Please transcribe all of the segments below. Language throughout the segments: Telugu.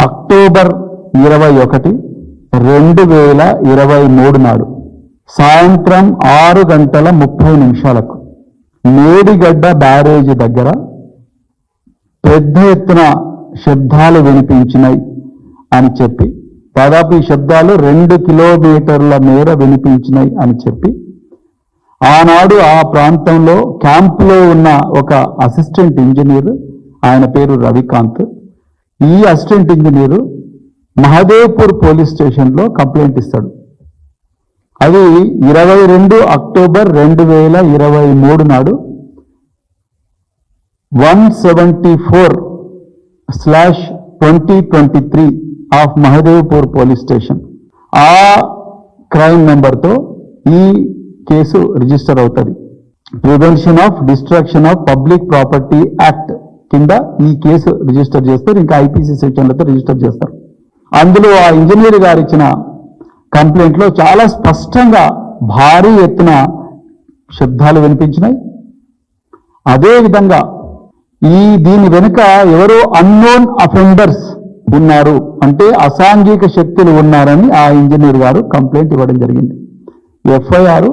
అక్టోబర్ ఇరవై ఒకటి రెండు వేల ఇరవై మూడు నాడు. సాయంత్రం ఆరు గంటల ముప్పై నిమిషాలకు మేడిగడ్డ బ్యారేజీ దగ్గర పెద్ద ఎత్తున శబ్దాలు వినిపించినాయి అని చెప్పి దాదాపు ఈ శబ్దాలు రెండు కిలోమీటర్ల మేర వినిపించినాయి అని చెప్పి ఆనాడు ఆ ప్రాంతంలో క్యాంపులో ఉన్న ఒక అసిస్టెంట్ ఇంజనీర్ ఆయన పేరు రవికాంత్ ఈ అసిస్టెంట్ ఇంజనీరు మహదేవ్పూర్ పోలీస్ స్టేషన్లో కంప్లైంట్ ఇస్తాడు. అది ఇరవై రెండు అక్టోబర్ రెండు వేల ఇరవై మూడు నాడు one seventy four slash twenty twenty three of Mahadevpur police station. ఆ క్రైమ్ నెంబర్తో ఈ కేసు రిజిస్టర్ అవుతుంది. Prevention of destruction of public property act. కింద ఈ కేసు రిజిస్టర్ చేస్తారు ఇంకా ఐపీసీ సెక్షన్లతో రిజిస్టర్ చేస్తారు. అందులో ఆ ఇంజనీర్ గారు ఇచ్చిన కంప్లైంట్లో చాలా స్పష్టంగా భారీ ఎత్తున శబ్దాలు వినిపించినాయి. అదే విధంగా ఈ దీని వెనుక ఎవరో అన్నోన్ అఫెండర్స్ ఉన్నారు. అంటే అసాంఘిక శక్తులు ఉన్నారని ఆ ఇంజనీర్ గారు కంప్లైంట్ ఇవ్వడం జరిగింది. ఎఫ్ఐఆర్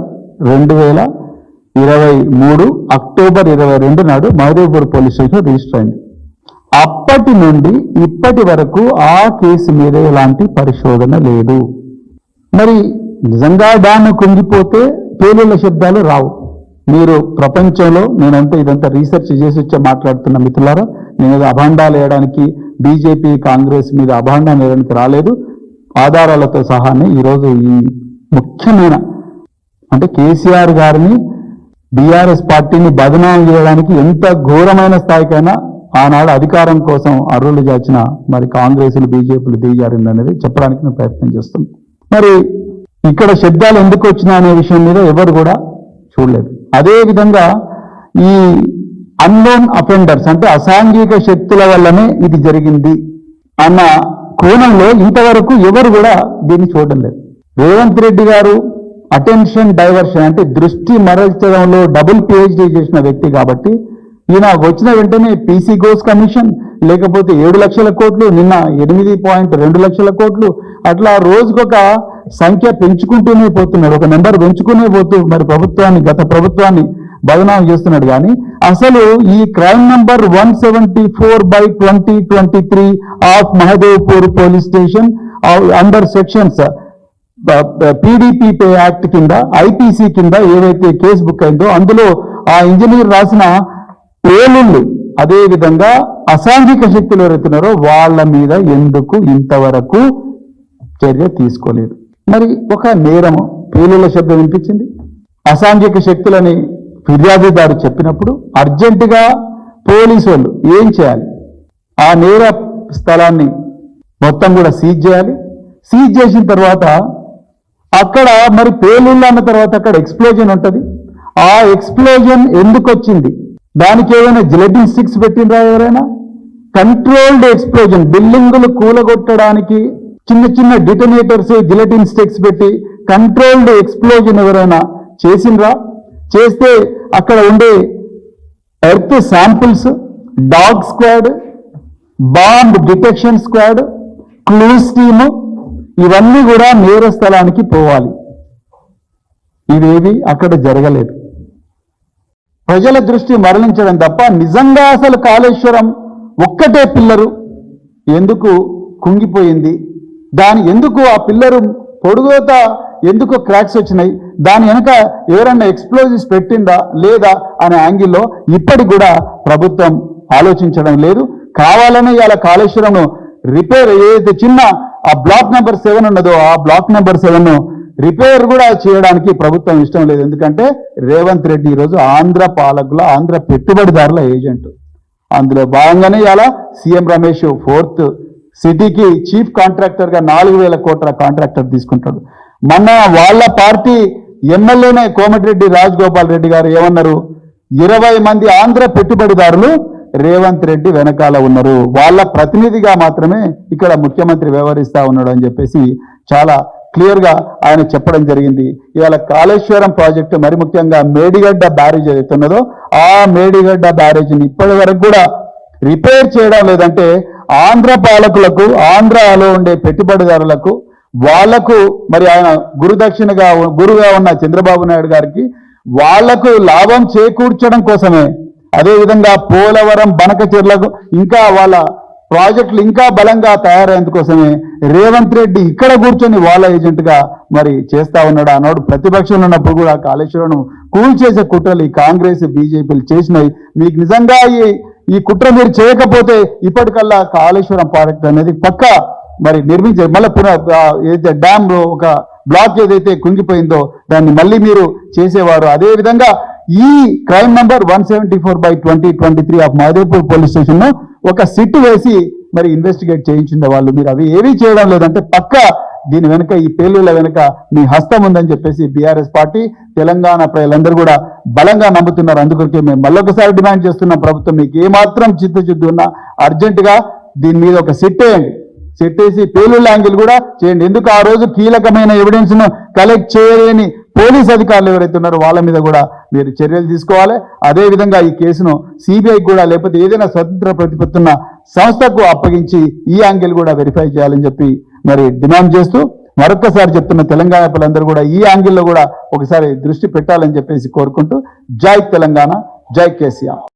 రెండు వేల ఇరవై మూడు అక్టోబర్ ఇరవై రెండు నాడు మహదేవ్పూర్ పోలీస్ స్టేషన్ రిజిస్టర్ అయింది. అప్పటి నుండి ఇప్పటి వరకు ఆ కేసు మీద ఎలాంటి పరిశోధన లేదు. మరి నిజంగా డ్యామ్ కుంగిపోతే పేలుళ్ళ శబ్దాలు రావు. మీరు ప్రపంచంలో నేనంతా ఇదంతా రీసెర్చ్ చేసి వచ్చే మాట్లాడుతున్న మిత్రులారా నేను అభాండాలు వేయడానికి బీజేపీ కాంగ్రెస్ మీద అభాండాలు వేయడానికి రాలేదు. ఆధారాలతో సహానే ఈరోజు ఈ ముఖ్యమైన అంటే కేసీఆర్ గారిని బీఆర్ఎస్ పార్టీని బదనాం చేయడానికి ఎంత ఘోరమైన స్థాయికైనా ఆనాడు అధికారం కోసం అర్రులు చాచిన మరి కాంగ్రెస్లు బీజేపీలు దిగజారింది అనేది చెప్పడానికి నేను ప్రయత్నం చేస్తున్నాను మరి ఇక్కడ శబ్దాలు ఎందుకు వచ్చినా అనే విషయం మీద ఎవరు కూడా చూడలేదు. అదేవిధంగా ఈ అన్నోన్ అఫెండర్స్ అంటే అసాంఘిక శక్తుల వల్లనే ఇది జరిగింది అన్న కోణంలో ఇంతవరకు ఎవరు కూడా దీన్ని చూడడం లేదు. రేవంత్ రెడ్డి గారు అటెన్షన్ డైవర్షన్ అంటే దృష్టి మరల్చడంలో డబుల్ పిహెచ్డీ చేసిన వ్యక్తి కాబట్టి ఈయన వచ్చిన వెంటనే పీసీ గోస్ కమిషన్ లేకపోతే ఏడు లక్షల కోట్లు నిన్న ఎనిమిది పాయింట్ రెండు లక్షల కోట్లు అట్లా రోజుకొక సంఖ్య పెంచుకుంటూనే పోతున్నాడు. ఒక నెంబర్ పెంచుకునే పోతూ మరి ప్రభుత్వాన్ని గత ప్రభుత్వాన్ని బదనాం చేస్తున్నాడు. కానీ అసలు ఈ crime number one seventy four by twenty twenty three of Mahadevpur police station under sections PDP act కింద ఐపీసీ కింద ఏవైతే కేసు బుక్ అయిందో అందులో ఆ ఇంజనీర్ రాసిన పేలుళ్ళు అదేవిధంగా అసాంఘిక శక్తులు ఎవరైతున్నారో వాళ్ళ మీద ఎందుకు ఇంతవరకు చర్య తీసుకోలేదు? మరి ఒక నేరము పేలుళ్ళ శబ్దం వినిపించింది. అసాంఘిక శక్తులని ఫిర్యాదుదారు చెప్పినప్పుడు అర్జెంటుగా పోలీసు వాళ్ళు ఏం చేయాలి? ఆ నేర స్థలాన్ని మొత్తం కూడా సీజ్ చేయాలి. సీజ్ చేసిన తర్వాత అక్కడ మరి పేలుళ్ళు అన్న తర్వాత అక్కడ ఎక్స్ప్లోజన్ ఉంటుంది. ఆ ఎక్స్ప్లోజన్ ఎందుకు వచ్చింది? దానికి ఏమైనా జిలెటిన్ స్టిక్స్ పెట్టిండ్రా ఎవరైనా? కంట్రోల్డ్ ఎక్స్ప్లోజన్ బిల్డింగులు కూలగొట్టడానికి చిన్న చిన్న డిటనేటర్స్ జిలెటిన్ స్టిక్స్ పెట్టి కంట్రోల్డ్ ఎక్స్ప్లోజన్ ఎవరైనా చేసిండ్రా? చేస్తే అక్కడ ఉండే earth samples dog squad bomb detection squad clues team ఇవన్నీ కూడా నేర స్థలానికి పోవాలి. ఇవేవి అక్కడ జరగలేదు. ప్రజల దృష్టి మరలించడం తప్ప నిజంగా అసలు కాళేశ్వరం ఒక్కటే పిల్లరు. ఎందుకు కుంగిపోయింది? దాని ఎందుకు ఆ పిల్లరు పొడుగోత ఎందుకు క్రాక్స్ వచ్చినాయి? దాని వెనక ఎవరన్నా ఎక్స్ప్లోజివ్స్ పెట్టిందా లేదా అనే యాంగిల్లో ఇప్పటికి కూడా ప్రభుత్వం ఆలోచించడం లేదు. కావాలని ఇలా కాళేశ్వరం రిపేర్ ఏదైతే చిన్న ఆ బ్లాక్ నెంబర్ సెవెన్ ఉన్నదో ఆ బ్లాక్ నెంబర్ సెవెన్ రిపేర్ కూడా చేయడానికి ప్రభుత్వం ఇష్టం లేదు. ఎందుకంటే రేవంత్ రెడ్డి ఈరోజు ఆంధ్ర పాలకుల ఆంధ్ర పెట్టుబడిదారుల ఏజెంట్. అందులో భాగంగానే ఇలా CM Ramesh fourth city chief కాంట్రాక్టర్గా నాలుగు వేల కోట్ల కాంట్రాక్టర్ తీసుకుంటాడు. మన వాళ్ళ పార్టీ ఎమ్మెల్యేనే కోమటిరెడ్డి రాజగోపాల్ రెడ్డి గారు ఏమన్నారు? ఇరవై మంది ఆంధ్ర పెట్టుబడిదారులు రేవంత్ రెడ్డి వెనకాల ఉన్నారు. వాళ్ళ ప్రతినిధిగా మాత్రమే ఇక్కడ ముఖ్యమంత్రి వ్యవహరిస్తా ఉన్నాడు అని చెప్పేసి చాలా క్లియర్గా ఆయన చెప్పడం జరిగింది. ఇవాళ కాళేశ్వరం ప్రాజెక్టు మరి ముఖ్యంగా మేడిగడ్డ బ్యారేజ్ ఏదైతున్నదో ఆ మేడిగడ్డ బ్యారేజ్ని ఇప్పటి వరకు కూడా రిపేర్ చేయడం లేదంటే ఆంధ్ర పాలకులకు ఆంధ్రాలో ఉండే పెట్టుబడిదారులకు వాళ్ళకు మరి ఆయన గురుదక్షిణగా గురుగా ఉన్న చంద్రబాబు నాయుడు గారికి వాళ్ళకు లాభం చేకూర్చడం కోసమే అదేవిధంగా పోలవరం బనకచెర్లకు ఇంకా వాళ్ళ ప్రాజెక్టులు ఇంకా బలంగా తయారయ్యేందుకోసమే రేవంత్ రెడ్డి ఇక్కడ కూర్చొని వాళ్ళ ఏజెంట్గా మరి చేస్తా ఉన్నాడు. ఆనాడు ప్రతిపక్షంలో ఉన్నప్పుడు కూడా కాళేశ్వరం కూల్చేసే కుట్రలు ఈ కాంగ్రెస్ బీజేపీలు చేసినాయి. మీకు నిజంగా ఈ ఈ కుట్ర మీరు చేయకపోతే ఇప్పటికల్లా కాళేశ్వరం ప్రాజెక్ట్ అనేది పక్క మరి నిర్మించారు మళ్ళీ పునః ఏదైతే డ్యామ్ ఒక బ్లాక్ ఏదైతే కుంగిపోయిందో దాన్ని మళ్ళీ మీరు చేసేవారు. అదే విధంగా ఈ crime number one seventy four by twenty twenty three of Mahadevpur police station ఒక సిట్ వేసి మరి ఇన్వెస్టిగేట్ చేయించిండే వాళ్ళు. మీరు అవి ఏమీ చేయడం లేదంటే పక్క దీని వెనుక ఈ పేలుల వెనుక మీ హస్తం ఉందని చెప్పేసి బీఆర్ఎస్ పార్టీ తెలంగాణ ప్రజలందరూ కూడా బలంగా నమ్ముతున్నారు. అందుకొరకే మేము మళ్ళొకసారి డిమాండ్ చేస్తున్న ప్రభుత్వం మీకు ఏమాత్రం చిత్తశుద్ధి ఉన్నా అర్జెంటుగా దీని మీద ఒక సిట్ వేయండి. సెట్ వేసి పేలుళ్ళ యాంగిల్ కూడా చేయండి. ఎందుకు ఆ రోజు కీలకమైన ఎవిడెన్స్ను కలెక్ట్ చేయలేని పోలీస్ అధికారులు ఎవరైతే ఉన్నారో వాళ్ళ మీద కూడా మీరు చర్యలు తీసుకోవాలి. అదేవిధంగా ఈ కేసును సిబిఐ కూడా లేకపోతే ఏదైనా స్వతంత్ర ప్రతిపత్తున్న సంస్థకు అప్పగించి ఈ యాంగిల్ కూడా వెరిఫై చేయాలని చెప్పి మరి డిమాండ్ చేస్తూ మరొక్కసారి చెప్తున్న తెలంగాణ పిల్లలందరూ కూడా ఈ యాంగిల్లో కూడా ఒకసారి దృష్టి పెట్టాలని చెప్పేసి కోరుకుంటూ జై తెలంగాణ జై కేసీఆర్.